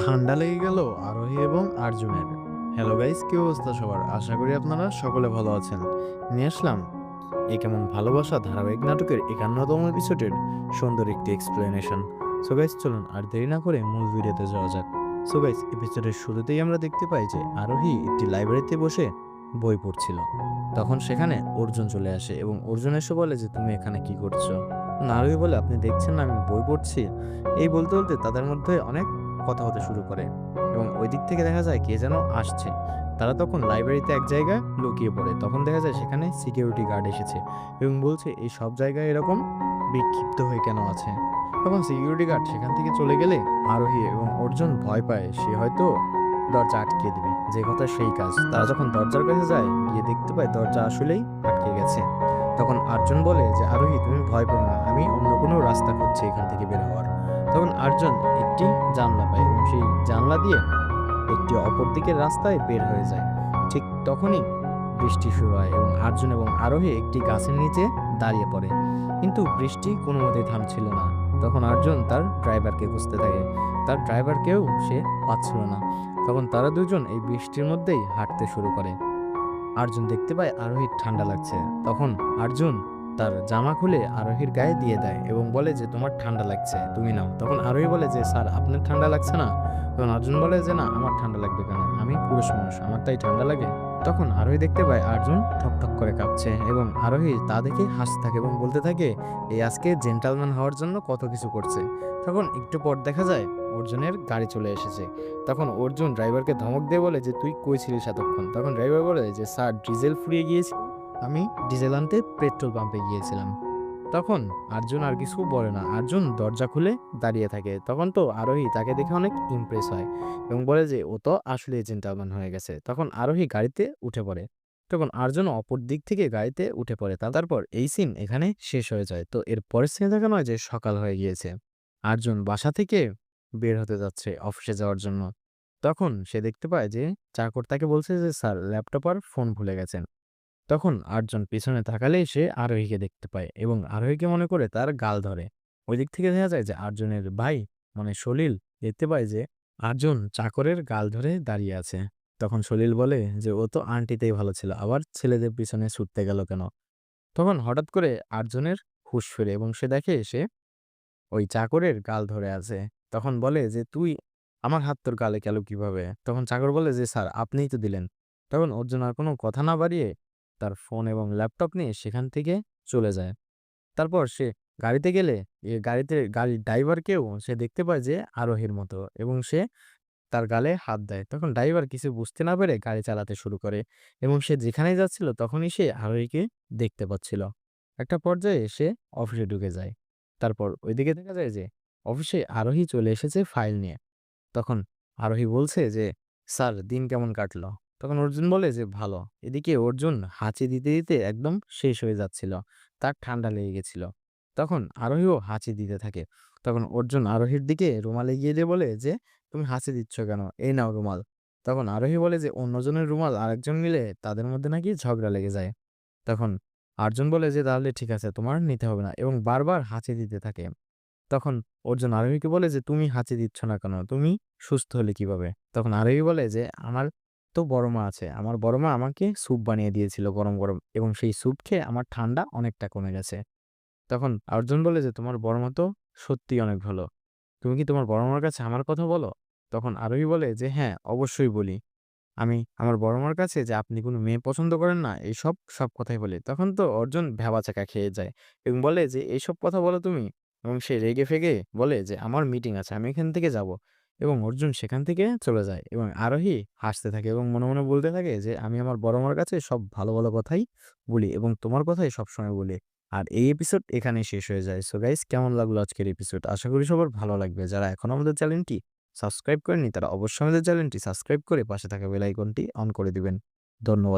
ঠান্ডা লেগে গেল আরোহী এবং আর্জুনের হ্যালো গাইস কি অবস্থা সবার? আশা করি আপনারা সকলে ভালো আছেন। নিয়ে আসলাম এই কেমন ভালোবাসা ধারাবাহিক নাটকের একান্নতম এপিসোডের সুন্দর একটি এক্সপ্লেনেশন সো গাইস চলুন আর দেরি না করে মূল ভিডিওতে যাওয়া যাক। সো গাইস এপিসোডের শুরুতেই আমরা দেখতে পাই যে আরোহী একটি লাইব্রেরিতে বসে বই পড়ছিল। তখন সেখানে অর্জুন চলে আসে এবং অর্জুন এসে বলে যে, তুমি এখানে কি করছ? আরোহী বলে, আপনি দেখছেন না, আমি বই পড়ছি। এই বলতে বলতে তাদের মধ্যে অনেক কথা হতে শুরু করে এবং ওই দিক থেকে দেখা যায় কে যেন আসছে। তারা তখন লাইব্রেরিতে এক জায়গায় লুকিয়ে পড়ে। তখন দেখা যায় সেখানে সিকিউরিটি গার্ড এসেছে এবং বলছে, এই সব জায়গায় এরকম বিক্ষিপ্ত হয়ে কেন আছে? তখন সিকিউরিটি গার্ড সেখান থেকে চলে গেলে আরোহী এবং অর্জুন ভয় পায়। সে হয়তো দরজা আটকে দেবে। যে কথা সেই কাজ। তারা যখন দরজার কাছে যায়, গিয়ে দেখতে পায় দরজা আসলেই আটকে গেছে। তখন আর্জুন বলে যে, আরোহী, তুমি ভয় পেও না। আমি অন্য কোনো রাস্তা খুঁজছি এখান থেকে বের হওয়ার। তখন আর্জুন একটি জানলা পায় এবং সেই জানলা দিয়ে একটি অপর দিকের রাস্তায় বের হয়ে যায়। ঠিক তখনই বৃষ্টি শুরু হয় এবং আর্জুন এবং আরোহী একটি গাছের নিচে দাঁড়িয়ে পড়ে। কিন্তু বৃষ্টি কোনো মতেই থামছিল না। তখন আর্জুন তার ড্রাইভারকে খুঁজতে থাকে। তার ড্রাইভারকেও সে পাচ্ছিল না। তখন তারা দুজন এই বৃষ্টির মধ্যেই হাঁটতে শুরু করে। আর্জুন দেখতে পায় আরোহীর ঠান্ডা লাগছে। তখন আর্জুন তার জামা খুলে আরোহীর গায়ে দিয়ে দেয় এবং বলে যে, তোমার ঠান্ডা লাগছে, তুমি নাও। তখন আরোহী বলে যে, স্যার, আপনার ঠান্ডা লাগছে না? তখন অর্জুন বলে যে, না, আমার ঠান্ডা লাগবে কেন? আমি পুরুষ মানুষ, আমার তাই ঠান্ডা লাগে। তখন আরোহী দেখতে পায় আর্জুন ঠক ঠক করে কাঁপছে এবং আরোহী তা দেখে হাসতে থাকে এবং বলতে থাকে, এই আজকে জেন্টালম্যান হওয়ার জন্য কত কিছু করছে। তখন একটু পর দেখা যায়, অর্জুনের গাড়ি চলে এসেছে। তখন অর্জুন ড্রাইভারকে ধমক দিয়ে বলে যে, তুই কই ছিলিস এতক্ষণ? তখন ড্রাইভার বলে যে, স্যার, ডিজেল ফুরিয়ে গিয়েছি। আমি ডিজেল আনতে পেট্রোল পাম্পে গিয়েছিলাম। তখন আর্জুন আর কিছু বলে না। আর্জুন দরজা খুলে দাঁড়িয়ে থাকে। তখন তো আরোহী তাকে দেখে অনেক ইমপ্রেস হয় এবং বলে যে, ও তো আসলে জেন্টালম্যান হয়ে গেছে। তখন আরোহী গাড়িতে উঠে পড়ে। তখন আর্জুন অপর দিক থেকে গাড়িতে উঠে পড়ে। তা- তারপর এই সিন এখানে শেষ হয়ে যায়। তো এর পরের সিনে দেখা নয় যে সকাল হয়ে গিয়েছে। আর্জুন বাসা থেকে বের হতে যাচ্ছে অফিসে যাওয়ার জন্য। তখন সে দেখতে পায় যে, চাকর তাকে বলছে যে, স্যার ল্যাপটপ আর ফোন ভুলে গেছেন। তখন আটজন পিছনে তাকালে সে আরোহীকে দেখতে পায় এবং আরোহীকে মনে করে তার গাল ধরে। ওই দিক থেকে দেখা যায় যে আর্জুনের ভাই মানে সলিল, দেখতে পায় যে আটজন চাকরের গাল ধরে দাঁড়িয়ে আছে। তখন সলিল বলে যে, ও তো আন্টিতেই ভালো ছিল, আবার ছেলেদের পিছনে ছুটতে গেল কেন? তখন হঠাৎ করে আটজনের হুশ ফেরে এবং সে দেখে সে ওই চাকরের গাল ধরে আছে। তখন বলে যে, তুই, আমার হাত তোর গালে গেল কীভাবে? তখন চাকর বলে যে, স্যার, আপনিই তো দিলেন। তখন অর্জুন আর কোনো কথা না বাড়িয়ে তার ফোন এবং ল্যাপটপ নিয়ে সেখান থেকে চলে যায়। তারপর সে গাড়িতে গেলে গাড়িতে, গাড়ির ড্রাইভারকেও সে দেখতে পায় যে আরোহীর মতো এবং সে তার গালে হাত দেয়। তখন ড্রাইভার কিছু বুঝতে না পেরে গাড়ি চালাতে শুরু করে এবং সে যেখানেই যাচ্ছিল তখনই সে আরোহীকে দেখতে পাচ্ছিল। একটা পর্যায়ে সে অফিসে ঢুকে যায়। তারপর ওইদিকে দেখা যায় যে অফিসে আরোহী চলে এসেছে ফাইল নিয়ে। তখন আরোহী বলছে যে, স্যার, দিন কেমন কাটলো? তখন অর্জুন বলে যে, ভালো। এদিকে অর্জুন হাঁচি দিতে দিতে একদম শেষ হয়ে যাচ্ছিল। তার ঠান্ডা লেগে গেছিল। তখন আরোহীও হাঁচি দিতে থাকে। তখন অর্জুন আরোহীর দিকে রুমাল এগিয়ে দিয়ে বলে যে, তুমি হাঁচি দিচ্ছ কেন? এই নাও রুমাল। তখন আরোহী বলে যে, অন্যজনের রুমাল আরেকজন নিলে তাদের মধ্যে নাকি ঝগড়া লেগে যায়। তখন আর্জুন বলে যে, তাহলে ঠিক আছে, তোমার নিতে হবে না। এবং বারবার হাঁচি দিতে থাকে। তখন অর্জুন আরোহীকে বলে যে, তুমি হাঁচি দিচ্ছ না কেন? তুমি সুস্থ হলে কীভাবে? তখন আরোহী বলে যে, আমার তো বড় মা আছে। আমার বড় মা আমাকে স্যুপ বানিয়ে দিয়েছিল গরম গরম এবং সেই স্যুপ খেয়ে আমার ঠান্ডা অনেকটা কমে গেছে। তখন অর্জুন বলে যে, তোমার বড় মা তো সত্যি অনেক ভালো। তুমি কি তোমার বড় মার কাছে আমার কথা বলো? তখন আরোহী বলে যে হ্যাঁ অবশ্যই বলি। আমি আমার বড় মার কাছে যে, আপনি কোনো মেয়ে পছন্দ করেন না এইসব সব কথাই বলি। তখন তো অর্জুন ভ্যাবাচাকা খেয়ে যায় এবং বলে যে এইসব কথা বলো তুমি? এবং সে রেগে ফেগে বলে যে, আমার মিটিং আছে, আমি এখান থেকে যাব। এবং অর্জুন সেখান থেকে চলে যায় এবং আরোহী হাসতে থাকে এবং মনে মনে বলতে থাকে যে, আমি আমার বড় মার কাছে সব ভালো ভালো কথাই বলি এবং তোমার কথাই সবসময় বলি। আর এই এপিসোড এখানে শেষ হয়ে যায়। সো গাইস কেমন লাগল আজকের এপিসোড আশা করি সবার ভালো লাগবে। যারা এখন আমাদের চ্যানেলটি সাবস্ক্রাইব করেনি তারা অবশ্যই আমাদের চ্যানেলটি সাবস্ক্রাইব করে পাশে থাকা বেল আইকনটি অন করে দিবেন। ধন্যবাদ।